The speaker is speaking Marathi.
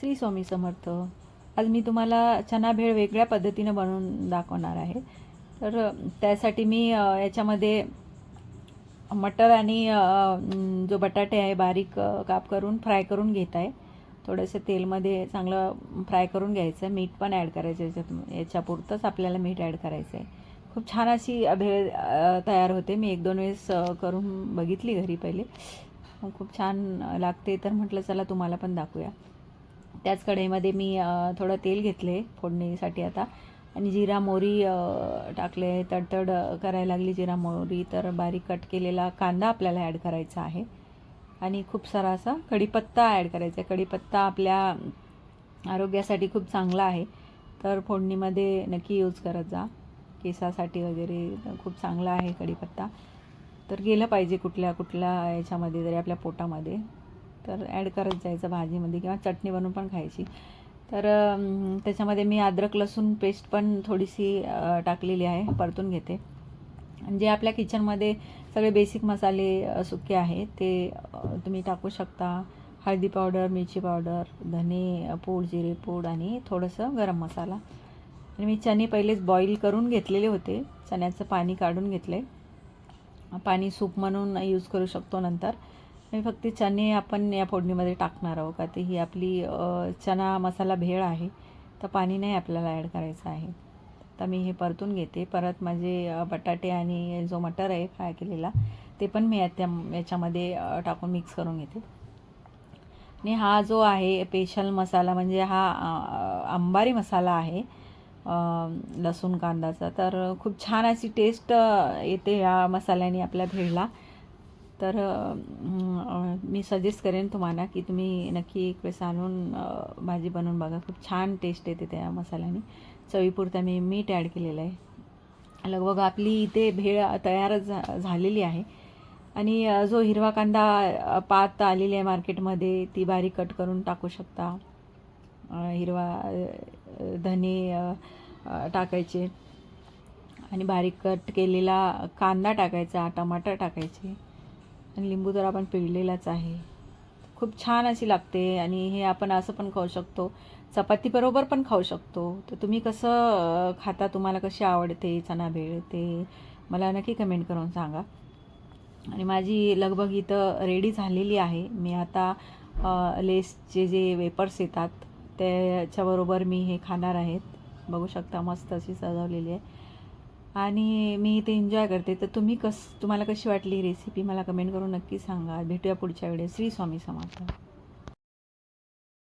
श्री स्वामी समर्थ. आज मी तुम्हाला चना भेळ वेगळ्या पद्धतीनं बनवून दाखवणार आहे. तर त्यासाठी मी याच्यामध्ये मटर आणि जो बटाटे आहे बारीक काप करून फ्राय करून घेत आहे. थोडंसं तेलमध्ये चांगलं फ्राय करून घ्यायचं मीठ पण ॲड करायचं याच्यात याच्यापुरतंच आपल्याला मीठ ॲड करायचं आहे. खूप छान अशी भेळ तयार होते. मी एक दोन वेळेस करून बघितली घरी पहिले. खूप छान लागते. तर म्हटलं चला तुम्हाला पण दाखवूया. त्याच कढईमध्ये मी थोडं तेल घेतले फोडणीसाठी आता. आणि जिरा मोरी टाकले तडतड करायला लागली जिरा मोहरी. तर बारीक कट केलेला कांदा आपल्याला ॲड करायचा आहे. आणि खूप सारा असा कढीपत्ता ॲड करायचा आहे. कढीपत्ता आपल्या आरोग्यासाठी खूप चांगला आहे. तर फोडणीमध्ये नक्की यूज करत जा. केसासाठी वगैरे खूप चांगला आहे कढीपत्ता. तर गेलं पाहिजे कुठल्या कुठल्या याच्यामध्ये तरी आपल्या पोटामध्ये. तर ॲड करत जायचं भाजीमध्ये किंवा चटणी बनवून पण खायची. तर त्याच्यामध्ये मी अद्रक लसूण पेस्ट पण थोडीशी टाकलेली आहे परतून घेते. आणि जे आपल्या किचनमध्ये सगळे बेसिक मसाले सुके आहे ते तुम्ही टाकू शकता. हळदी पावडर मिरची पावडर धने पूड जिरे पूड आणि थोडंसं गरम मसाला. आणि मी चणे पहिलेच बॉईल करून घेतलेले होते. चण्याचं पाणी काढून घेतलं आहे पाणी सूप म्हणून यूज करू शकतो नंतर. मी फक्त चणे आपण या फोडणीमध्ये टाकणार आहोत का ते ही आपली चना मसाला भेळ आहे तर पाणी नाही आपल्याला ॲड करायचं आहे. तर मी हे परतून घेते. परत माझे बटाटे आणि जो मटर आहे फ्राय केलेला ते पण मी या- त्या याच्यामध्ये टाकून मिक्स करून घेते. आणि हा जो आहे स्पेशल मसाला म्हणजे हा अंबारी मसाला आहे लसूण कांदाचा तर खूप छान अशी टेस्ट येते या मसाल्याने आपल्या भेळला. तर मी सजेस्ट करेन तुम्हाला की तुम्ही नक्की एक वेळेस आणून भाजी बनवून बघा. खूप छान टेस्ट येते त्या मसाल्याने. चवीपुरता मी मीठ ॲड केलेलं आहे. लगभग आपली इथे भेळ तयारच झालेली आहे. आणि जो हिरवा कांदा पात आलेली आहे मार्केटमध्ये ती बारीक कट करून टाकू शकता. हिरवा धने टाकायचे. आणि बारीक कट केलेला कांदा टाकायचा टमाटर टाकायचे. आणि लिंबू तर आपण पिळलेलाच आहे. खूप छान अशी लागते आणि हे आपण असं पण खाऊ शकतो. चपातीबरोबर पण खाऊ शकतो. तर तुम्ही कसं खाता तुम्हाला कशी आवडते चणा भेळ ते? मला नक्की कमेंट करून सांगा. आणि माझी लगभग इथं रेडी झालेली आहे. मी आता लेसचे जे वेपर्स येतात त्याच्याबरोबर मी हे खाणार आहेत. बघू शकता मस्त अशी सजवलेली आहे. आणि मी इथे एन्जॉय करते. तर तुम्ही कस तुम्हाला कशी वाटली रेसिपी मला कमेंट करून नक्की सांगा. भेटूया पुढच्या वेळेस. श्री स्वामी समर्थ.